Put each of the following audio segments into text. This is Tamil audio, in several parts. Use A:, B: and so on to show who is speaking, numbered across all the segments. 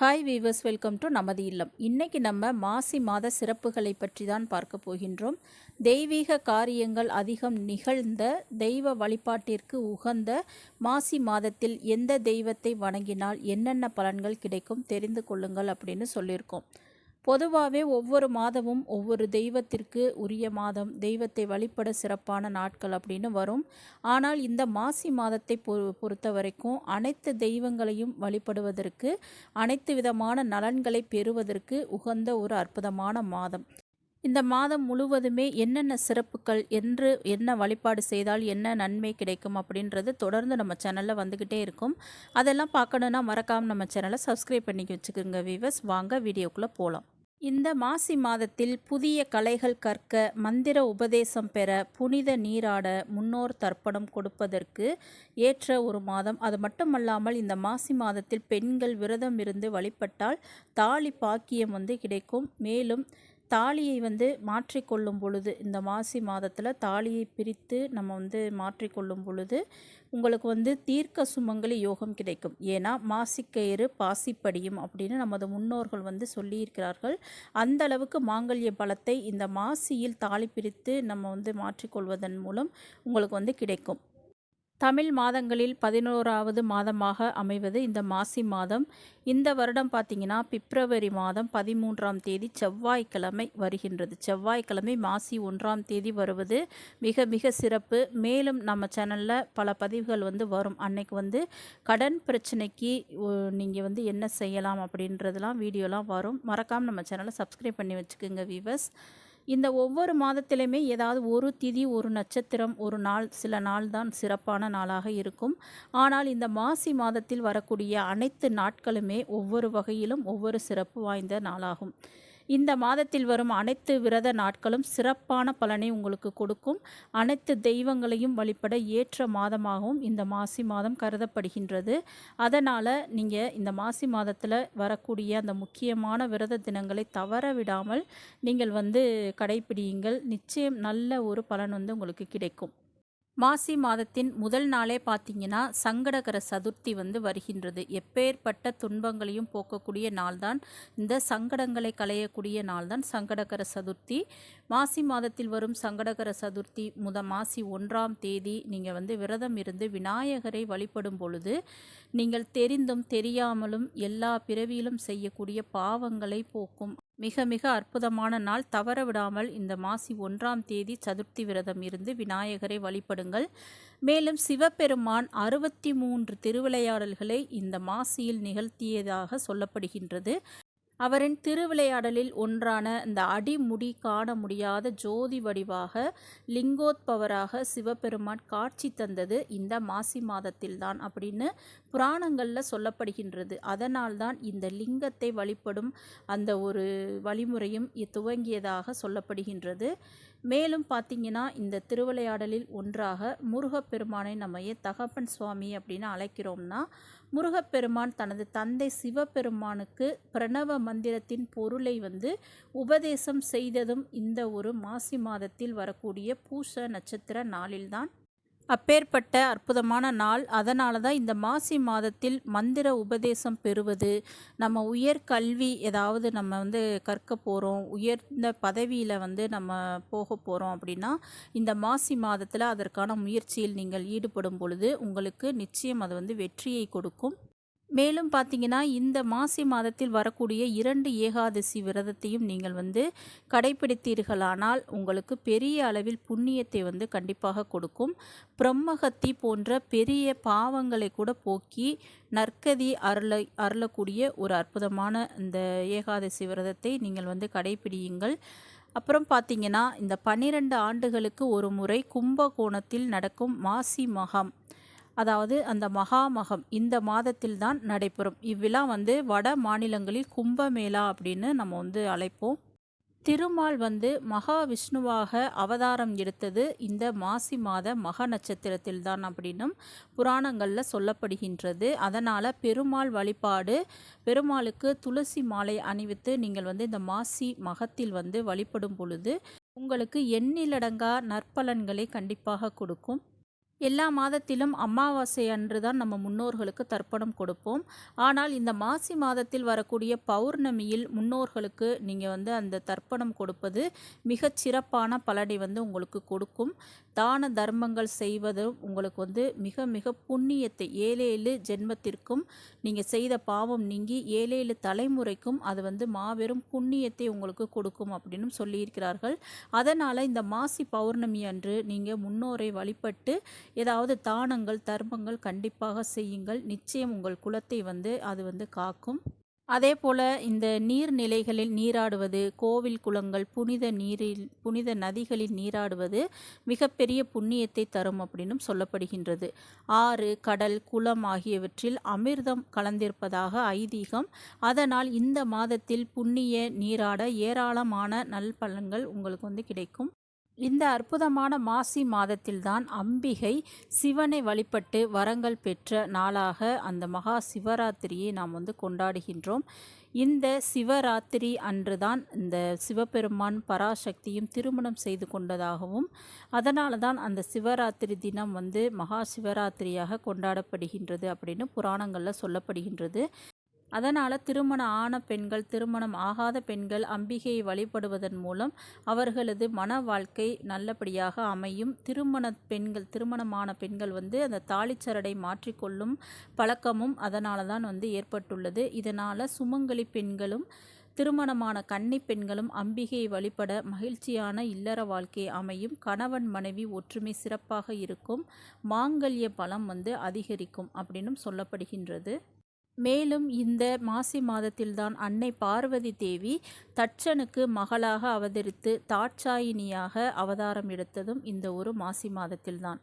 A: ஹாய் வீவர்ஸ் வெல்கம் டு நமது இல்லம். இன்றைக்கி நம்ம மாசி மாத சிறப்புகளை பற்றி தான் பார்க்க போகின்றோம். தெய்வீக காரியங்கள் அதிகம் நிகழ்ந்த தெய்வ வழிபாட்டிற்கு உகந்த மாசி மாதத்தில் எந்த தெய்வத்தை வணங்கினால் என்னென்ன பலன்கள் கிடைக்கும் தெரிந்து கொள்ளுங்கள் அப்படின்னு சொல்லியிருக்கோம். பொதுவாகவே ஒவ்வொரு மாதமும் ஒவ்வொரு தெய்வத்திற்கு உரிய மாதம் தெய்வத்தை வழிபட சிறப்பான நாட்கள் அப்படின்னு வரும். ஆனால் இந்த மாசி மாதத்தை பொ பொறுத்த வரைக்கும் அனைத்து தெய்வங்களையும் வழிபடுவதற்கு அனைத்து விதமான நலன்களை பெறுவதற்கு உகந்த ஒரு அற்புதமான மாதம். இந்த மாதம் முழுவதுமே என்னென்ன சிறப்புகள் என்று என்ன வழிபாடு செய்தால் என்ன நன்மை கிடைக்கும் அப்படின்றது தொடர்ந்து நம்ம சேனலில் வந்துக்கிட்டே இருக்கும். அதெல்லாம் பார்க்கணுன்னா மறக்காமல் நம்ம சேனலை சப்ஸ்கிரைப் பண்ணி வச்சுக்கோங்க வீவர்ஸ் வாங்க வீடியோக்குள்ளே போகலாம் இந்த மாசி மாதத்தில் புதிய கலைகள் கற்க மந்திர உபதேசம் பெற புனித நீராட முன்னோர் தர்ப்பணம் கொடுப்பதற்கு ஏற்ற ஒரு மாதம். அது மட்டுமல்லாமல் இந்த மாசி மாதத்தில் பெண்கள் விரதம் இருந்து வழிபட்டால் தாலி பாக்கியம் வந்து கிடைக்கும். மேலும் தாலியை வந்து மாற்றிக்கொள்ளும் பொழுது இந்த மாசி மாதத்தில் தாலியை பிரித்து நம்ம வந்து மாற்றிக்கொள்ளும் பொழுது உங்களுக்கு வந்து தீர்க்க சுமங்கலி யோகம் கிடைக்கும். ஏன்னா மாசிக்கயிறு பாசிப்படியும் அப்படின்னு நமது முன்னோர்கள் வந்து சொல்லியிருக்கிறார்கள். அந்த அளவுக்கு மாங்கல்ய பலத்தை இந்த மாசியில் தாலி பிரித்து நம்ம வந்து மாற்றிக்கொள்வதன் மூலம் உங்களுக்கு வந்து கிடைக்கும். தமிழ் மாதங்களில் பதினோராவது மாதமாக அமைவது இந்த மாசி மாதம். இந்த வருடம் பார்த்திங்கன்னா பிப்ரவரி மாதம் பதிமூன்றாம் தேதி செவ்வாய்க்கிழமை வருகின்றது. செவ்வாய்க்கிழமை மாசி ஒன்றாம் தேதி வருவது மிக மிக சிறப்பு. மேலும் நம்ம சேனலில் பல பதிவுகள் வந்து வரும். அன்னைக்கு வந்து கடன் பிரச்சனைக்கு நீங்கள் வந்து என்ன செய்யலாம் அப்படின்றதெல்லாம் வீடியோலாம் வரும். மறக்காமல் நம்ம சேனலை சப்ஸ்கிரைப் பண்ணி வச்சுக்கோங்க வீவர்ஸ் இந்த ஒவ்வொரு மாதத்திலுமே ஏதாவது ஒரு திதி ஒரு நட்சத்திரம் ஒரு நாள் சில நாள் தான் சிறப்பான நாளாக இருக்கும். ஆனால் இந்த மாசி மாதத்தில் வரக்கூடிய அனைத்து நாட்களுமே ஒவ்வொரு வகையிலும் ஒவ்வொரு சிறப்பு வாய்ந்த நாளாகும். இந்த மாதத்தில் வரும் அனைத்து விரத நாட்களும் சிறப்பான பலனை உங்களுக்கு கொடுக்கும். அனைத்து தெய்வங்களையும் வழிபட ஏற்ற மாதமாகவும் இந்த மாசி மாதம் கருதப்படுகின்றது. அதனால் நீங்கள் இந்த மாசி மாதத்தில் வரக்கூடிய அந்த முக்கியமான விரத தினங்களை தவற விடாமல் நீங்கள் வந்து கடைபிடியுங்கள். நிச்சயம் நல்ல ஒரு பலன் வந்து உங்களுக்கு கிடைக்கும். மாசி மாதத்தின் முதல் நாளே பார்த்தீங்கன்னா சங்கடகர சதுர்த்தி வந்து வருகின்றது. எப்பேற்பட்ட துன்பங்களையும் போக்கக்கூடிய நாள்தான். இந்த சங்கடங்களை களையக்கூடிய நாள்தான் சங்கடகர சதுர்த்தி. மாசி மாதத்தில் வரும் சங்கடகர சதுர்த்தி முத மாசி ஒன்றாம் தேதி நீங்கள் வந்து விரதம் இருந்து விநாயகரை வழிபடும் பொழுது நீங்கள் தெரிந்தும் தெரியாமலும் எல்லா பிறவியிலும் செய்யக்கூடிய பாவங்களை போக்கும் மிக மிக அற்புதமான நாள். தவற விடாமல் இந்த மாசி ஒன்றாம் தேதி சதுர்த்தி விரதம் இருந்து விநாயகரை வழிபடுங்கள். மேலும் சிவபெருமான் அறுபத்தி மூன்று திருவிளையாடல்களை இந்த மாசியில் நிகழ்த்தியதாக சொல்லப்படுகின்றது. அவரின் திருவிளையாடலில் ஒன்றான இந்த அடிமுடி காண முடியாத ஜோதி வடிவாக லிங்கோத்பவராக சிவபெருமான் காட்சி தந்தது இந்த மாசி மாதத்தில்தான் அப்படின்னு புராணங்களில் சொல்லப்படுகின்றது. அதனால்தான் இந்த லிங்கத்தை வழிபடும் அந்த ஒரு வழிமுறையும் துவங்கியதாக சொல்லப்படுகின்றது. மேலும் பார்த்திங்கன்னா இந்த திருவிளையாடலில் ஒன்றாக முருகப்பெருமானை நம்ம தகப்பன் சுவாமி அப்படின்னு அழைக்கிறோம்னா முருகப்பெருமான் தனது தந்தை சிவபெருமானுக்கு பிரணவ மந்திரத்தின் பொருளை வந்து உபதேசம் செய்ததும் இந்த ஒரு மாசி மாதத்தில் வரக்கூடிய பூச நட்சத்திர நாளில்தான் அப்பேற்பட்ட அற்புதமான நாள். அதனால தான் இந்த மாசி மாதத்தில் மந்திர உபதேசம் பெறுவது நம்ம உயர் கல்வி ஏதாவது நம்ம வந்து கற்க போகிறோம் உயர்ந்த பதவியில் வந்து நம்ம போக போகிறோம் அப்படின்னா இந்த மாசி மாதத்தில் அதற்கான முயற்சியில் நீங்கள் ஈடுபடும் பொழுது உங்களுக்கு நிச்சயம் அது வந்து வெற்றியை கொடுக்கும். மேலும் பார்த்தீங்கன்னா இந்த மாசி மாதத்தில் வரக்கூடிய இரண்டு ஏகாதசி விரதத்தையும் நீங்கள் வந்து கடைபிடித்தீர்களானால் உங்களுக்கு பெரிய அளவில் புண்ணியத்தை வந்து கண்டிப்பாக கொடுக்கும். பிரம்மகத்தி போன்ற பெரிய பாவங்களை கூட போக்கி நற்கதி அருள அருளக்கூடிய ஒரு அற்புதமான இந்த ஏகாதசி விரதத்தை நீங்கள் வந்து கடைபிடியுங்கள் அப்புறம் பார்த்தீங்கன்னா இந்த பன்னிரெண்டு ஆண்டுகளுக்கு ஒரு முறை கும்பகோணத்தில் நடக்கும் மாசி மகம். அதாவது அந்த மகாமகம் இந்த மாதத்தில் தான் நடைபெறும். இவ்விழா வந்து வட மாநிலங்களில் கும்பமேளா அப்படின்னு நம்ம வந்து அழைப்போம். திருமால் வந்து மகாவிஷ்ணுவாக அவதாரம் எடுத்தது இந்த மாசி மாத மக நட்சத்திரத்தில் தான் அப்படின்னும் புராணங்களில் சொல்லப்படுகின்றது. அதனால் பெருமாள் வழிபாடு பெருமாளுக்கு துளசி மாலை அணிவித்து நீங்கள் வந்து இந்த மாசி மகத்தில் வந்து வழிபடும் பொழுது உங்களுக்கு எண்ணிலடங்கா நற்பலன்களை கண்டிப்பாக கொடுக்கும். எல்லா மாதத்திலும் அமாவாசை அன்று தான் நம்ம முன்னோர்களுக்கு தர்ப்பணம் கொடுப்போம். ஆனால் இந்த மாசி மாதத்தில் வரக்கூடிய பௌர்ணமியில் முன்னோர்களுக்கு நீங்கள் வந்து அந்த தர்ப்பணம் கொடுப்பது மிகச் சிறப்பான பலனை வந்து உங்களுக்கு கொடுக்கும். தான தர்மங்கள் செய்வதும் உங்களுக்கு வந்து மிக மிக புண்ணியத்தை ஏழேழு ஜென்மத்திற்கும் நீங்கள் செய்த பாவம் நீங்கி ஏழேழு தலைமுறைக்கும் அது வந்து மாபெரும் புண்ணியத்தை உங்களுக்கு கொடுக்கும் அப்படின்னு சொல்லியிருக்கிறார்கள். அதனால் இந்த மாசி பௌர்ணமி அன்று நீங்கள் முன்னோரை வழிபட்டு ஏதாவது தானங்கள் தர்மங்கள் கண்டிப்பாக செய்யுங்கள். நிச்சயம் உங்கள் குலத்தை வந்து அது வந்து காக்கும். அதே போல் இந்த நீர்நிலைகளில் நீராடுவது கோவில் குளங்கள் புனித நீரில் புனித நதிகளில் நீராடுவது மிகப்பெரிய புண்ணியத்தை தரும் அப்படின்னும் சொல்லப்படுகின்றது. ஆறு கடல் குளம் ஆகியவற்றில் அமிர்தம் கலந்திருப்பதாக ஐதீகம். அதனால் இந்த மாதத்தில் புண்ணிய நீராட ஏராளமான நல்பலன்கள் உங்களுக்கு வந்து கிடைக்கும். இந்த அற்புதமான மாசி மாதத்தில்தான் அம்பிகை சிவனை வழிபட்டு வரங்கள் பெற்ற நாளாக அந்த மகா சிவராத்திரியை நாம் வந்து கொண்டாடுகின்றோம். இந்த சிவராத்திரி அன்றுதான் இந்த சிவபெருமான் பராசக்தியும் திருமணம் செய்து கொண்டதாகவும் அதனால தான் அந்த சிவராத்திரி தினம் வந்து மகா சிவராத்திரியாக கொண்டாடப்படுகின்றது அப்படின்னு புராணங்களில் சொல்லப்படுகின்றது. அதனால் திருமணம் ஆன பெண்கள் திருமணம் ஆகாத பெண்கள் அம்பிகையை வழிபடுவதன் மூலம் அவர்களது மன வாழ்க்கை நல்லபடியாக அமையும். திருமண பெண்கள் திருமணமான பெண்கள் வந்து அந்த தாலிச்சரடை மாற்றிக்கொள்ளும் பழக்கமும் அதனால தான் வந்து ஏற்பட்டுள்ளது. இதனால் சுமங்கலி பெண்களும் திருமணமான கன்னி பெண்களும் அம்பிகையை வழிபட மகிழ்ச்சியான இல்லற வாழ்க்கை அமையும். கணவன் மனைவி ஒற்றுமை சிறப்பாக இருக்கும். மாங்கல்ய பலம் வந்து அதிகரிக்கும் அப்படின்னும் சொல்லப்படுகின்றது. மேலும் இந்த மாசி மாதத்தில்தான் அன்னை பார்வதி தேவி தட்சனுக்கு மகளாக அவதரித்து தாட்சாயினியாக அவதாரம் எடுத்ததும் இந்த ஒரு மாசி மாதத்தில்தான்.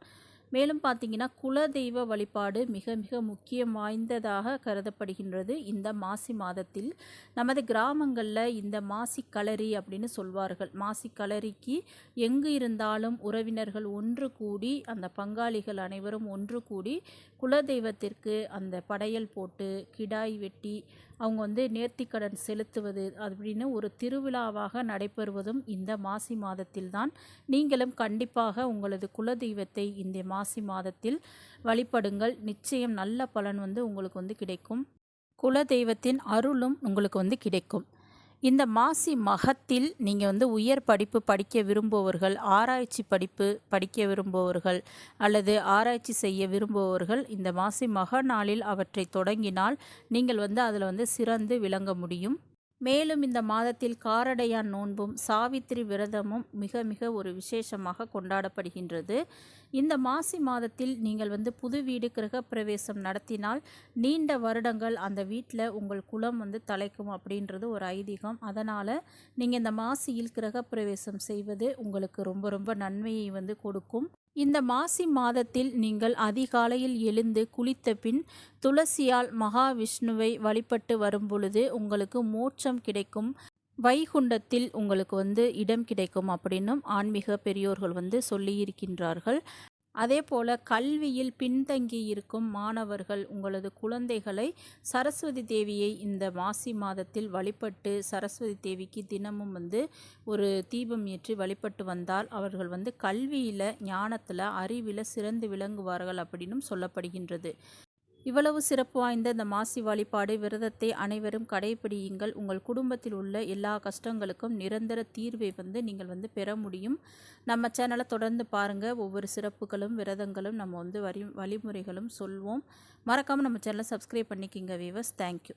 A: மேலும் பார்த்தீங்கன்னா குலதெய்வ வழிபாடு மிக மிக முக்கியம் வாய்ந்ததாக கருதப்படுகின்றது. இந்த மாசி மாதத்தில் நமது கிராமங்களில் இந்த மாசி களரி அப்படின்னு சொல்வார்கள். மாசி களரிக்கு எங்கு இருந்தாலும் உறவினர்கள் ஒன்று கூடி அந்த பங்காளிகள் அனைவரும் ஒன்று கூடி குலதெய்வத்திற்கு அந்த படையல் போட்டு கிடாய் வெட்டி அவங்க வந்து நேர்த்திக்கடன் செலுத்துவது அப்படின்னு ஒரு திருவிழாவாக நடைபெறுவதும் இந்த மாசி மாதத்தில்தான். நீங்களும் கண்டிப்பாக உங்களது குலதெய்வத்தை இந்த மாசி மாதத்தில் வழிபடுங்கள். நிச்சயம் நல்ல பலன் வந்து உங்களுக்கு வந்து கிடைக்கும். குலதெய்வத்தின் அருளும் உங்களுக்கு வந்து கிடைக்கும். இந்த மாசி மகத்தில் நீங்கள் வந்து உயர் படிப்பு படிக்க விரும்புபவர்கள் ஆராய்ச்சி படிப்பு படிக்க விரும்புபவர்கள் அல்லது ஆராய்ச்சி செய்ய விரும்புபவர்கள் இந்த மாசி மக நாளில் அவற்றை தொடங்கினால் நீங்கள் வந்து அதில் வந்து சிறந்து விளங்க முடியும். மேலும் இந்த மாதத்தில் காரடையான் நோன்பும் சாவித்திரி விரதமும் மிக மிக ஒரு விசேஷமாக கொண்டாடப்படுகின்றது. இந்த மாசி மாதத்தில் நீங்கள் வந்து புது வீடு கிரகப்பிரவேசம் நடத்தினால் நீண்ட வருடங்கள் அந்த வீட்டில் உங்கள் குலம் வந்து தலைக்கும் அப்படின்றது ஒரு ஐதீகம். அதனால் நீங்கள் இந்த மாசியில் கிரகப்பிரவேசம் செய்வது உங்களுக்கு ரொம்ப ரொம்ப நன்மையை வந்து கொடுக்கும். இந்த மாசி மாதத்தில் நீங்கள் அதிகாலையில் எழுந்து குளித்த பின் துளசியால் மகாவிஷ்ணுவை வழிபட்டு வரும்பொழுது உங்களுக்கு மோட்சம் கிடைக்கும். வைகுண்டத்தில் உங்களுக்கு வந்து இடம் கிடைக்கும் அப்படின்னும் ஆன்மீக பெரியோர்கள் வந்து சொல்லியிருக்கின்றார்கள். அதே போல் கல்வியில் பின்தங்கி இருக்கும் மாணவர்கள் உங்களது குழந்தைகளை சரஸ்வதி தேவியை இந்த மாசி மாதத்தில் வழிபட்டு சரஸ்வதி தேவிக்கு தினமும் வந்து ஒரு தீபம் ஏற்றி வழிபட்டு வந்தால் அவர்கள் வந்து கல்வியில் ஞானத்தில் அறிவில் சிறந்து விளங்குவார்கள் அப்படின்னும் சொல்லப்படுகின்றது. இவ்வளவு சிறப்பு வாய்ந்த இந்த மாசி வழிபாடு விரதத்தை அனைவரும் கடைபிடியுங்கள். உங்கள் குடும்பத்தில் உள்ள எல்லா கஷ்டங்களுக்கும் நிரந்தர தீர்வை வந்து நீங்கள் வந்து பெற முடியும். நம்ம சேனலை தொடர்ந்து பாருங்கள் ஒவ்வொரு சிறப்புகளும் விரதங்களும் நம்ம வந்து வரி வழிமுறைகளும் சொல்வோம். மறக்காமல் நம்ம சேனலை சப்ஸ்கிரைப் பண்ணிக்கிங்க வீவர்ஸ் தேங்க்யூ